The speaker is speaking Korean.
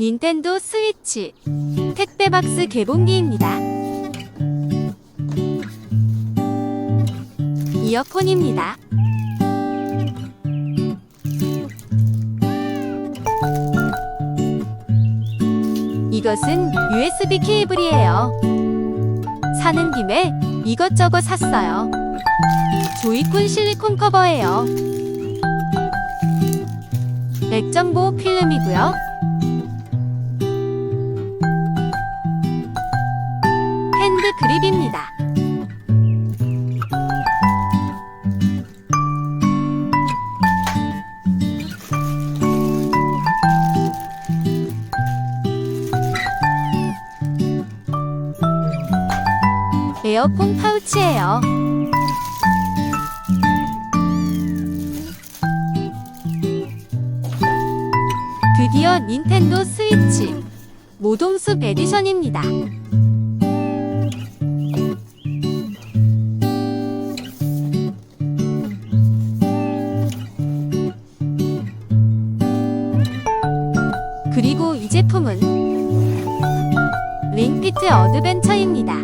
닌텐도 스위치 택배박스 개봉기입니다. 이어폰입니다. 이것은 USB 케이블이에요. 사는 김에 이것저것 샀어요. 조이콘 실리콘 커버예요. 액정보호 필름이고요. 핸드 그립입니다. 에어폰 파우치예요. 드디어 닌텐도 스위치 모동숲 에디션입니다. 그리고 이 제품은 링피트 어드벤처입니다.